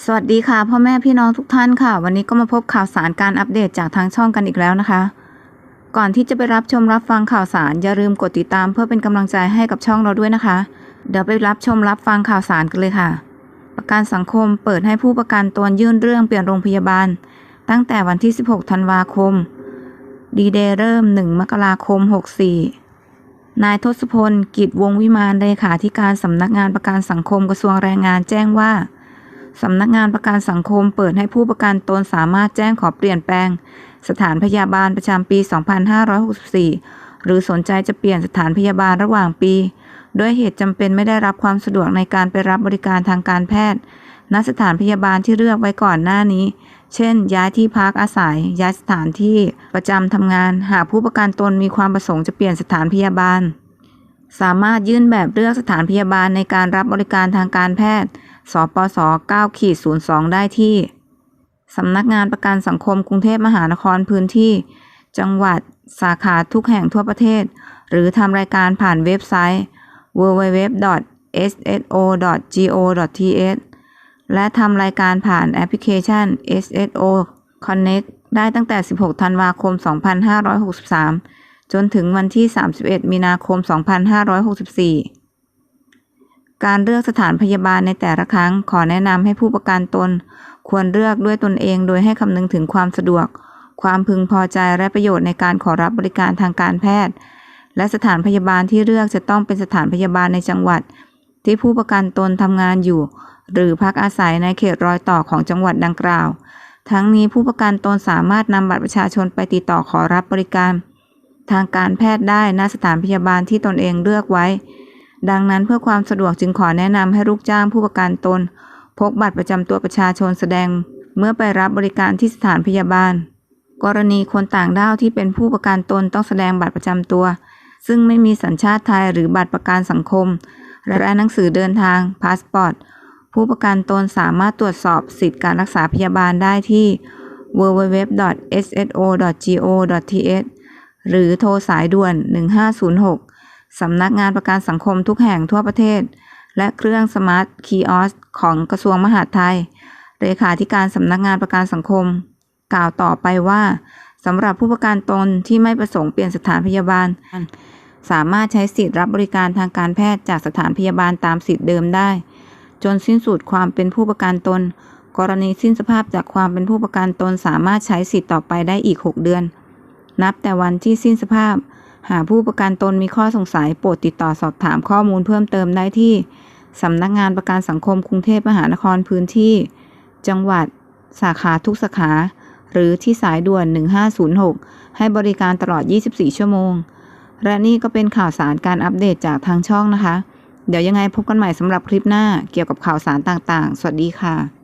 สวัสดีค่ะพ่อแม่พี่น้องทุกท่านค่ะ วันนี้ก็มาพบข่าวสารการอัปเดตจากทางช่องกันอีกแล้วนะคะ ก่อนที่จะไปรับชมรับฟังข่าวสารอย่าลืมกดติดตามเพื่อเป็นกำลังใจให้กับช่องเราด้วยนะคะ เดี๋ยวไปรับชมรับฟังข่าวสารกันเลยค่ะ ประกันสังคมเปิดให้ผู้ประกันตนยื่นเรื่องเปลี่ยนโรงพยาบาล ตั้งแต่วันที่ 16 ธันวาคม ดีเดย์เริ่ม 1 มกราคม 64 นายทศพล กิจวงวิมานเลขาธิการสำนักงานประกันสังคมกระทรวงแรงงานแจ้งว่า สำนักงานประกันสังคมเปิดให้ผู้ประกันตนสามารถแจ้งขอเปลี่ยนแปลง สถานพยาบาลประจำปี 2564 หรือสนใจจะเปลี่ยนสถานพยาบาลระหว่างปี ด้วยเหตุจำเป็นไม่ได้รับความสะดวกในการไปรับบริการทางการแพทย์ ณ สถานพยาบาลที่เลือกไว้ก่อนหน้านี้ เช่น ย้ายที่พักอาศัย ย้ายสถานที่ประจำทำงาน หากผู้ประกันตนมีความประสงค์จะเปลี่ยนสถานพยาบาล สามารถยื่นแบบเลือกสถานพยาบาลในการรับบริการทางการแพทย์ สปส9ขีด02 ได้ที่ สำนักงานประกันสังคมกรุงเทพมหานครพื้นที่ จังหวัดสาขาทุกแห่งทั่วประเทศ หรือทำรายการผ่านเว็บไซต์ www.sso.go.th และทำรายการผ่านแอปพลิเคชัน SSO Connect ได้ตั้งแต่ 16 ธันวาคม 2563 จนถึงวันที่ 31 มีนาคม 2564 การเลือกสถานพยาบาลในแต่ละครั้ง ขอแนะนำให้ผู้ประกันตน ควรเลือกด้วยตนเองโดยให้คำนึงถึงความสะดวก ความพึงพอใจและประโยชน์ในการขอรับบริการทางการแพทย์ และสถานพยาบาลที่เลือกจะต้องเป็นสถานพยาบาลในจังหวัด ที่ผู้ประกันตนทำงานอยู่ หรือพักอาศัยในเขตรอยต่อของจังหวัดดังกล่าว ทั้งนี้ผู้ประกันตนสามารถนำบัตรประชาชนไปติดต่อขอรับบริการ ทางการแพทย์ได้ณสถานพยาบาลที่ตนเองเลือกไว้ ดังนั้นเพื่อความสะดวกจึงขอแนะนำให้ลูกจ้างผู้ประกันตน พกบัตรประจำตัวประชาชนแสดง เมื่อไปรับบริการที่สถานพยาบาล กรณีคนต่างด้าวที่เป็นผู้ประกันตนต้องแสดงบัตรประจำตัว ซึ่งไม่มีสัญชาติไทยหรือบัตรประกันสังคม และหนังสือเดินทางพาสปอร์ตผู้ประกันตนสามารถตรวจสอบสิทธิการรักษาพยาบาลได้ที่ www.sso.go.th หรือโทรสายด่วน 1506 สำนักงานประกันสังคมทุกแห่งทั่วประเทศ และเครื่องสมาร์ทคีออสของกระทรวงมหาดไทย เลขาธิการสำนักงานประกันสังคม กล่าวต่อไปว่าสำหรับผู้ประกันตนที่ไม่ประสงค์เปลี่ยนสถานพยาบาล สามารถใช้สิทธิ์รับบริการทางการแพทย์จากสถานพยาบาลตามสิทธิ์เดิมได้ จนสิ้นสุดความเป็นผู้ประกันตน กรณีสิ้นสภาพจากความเป็นผู้ประกันตนสามารถใช้สิทธิ์ต่อไปได้อีก 6 เดือน นับแต่วันที่สิ้นสภาพ หากผู้ประกันตนมีข้อสงสัยโปรดติดต่อสอบถามข้อมูลเพิ่มเติมได้ที่สำนักงานประกันสังคมกรุงเทพมหานครพื้นที่ จังหวัด สาขาทุกสาขา หรือที่สายด่วน 1506 ให้บริการตลอด 24 ชั่วโมง และนี่ก็เป็นข่าวสารการอัปเดตจากทางช่องนะคะ เดี๋ยวยังไงพบกันใหม่สำหรับคลิปหน้าเกี่ยวกับข่าวสารต่างๆ สวัสดีค่ะ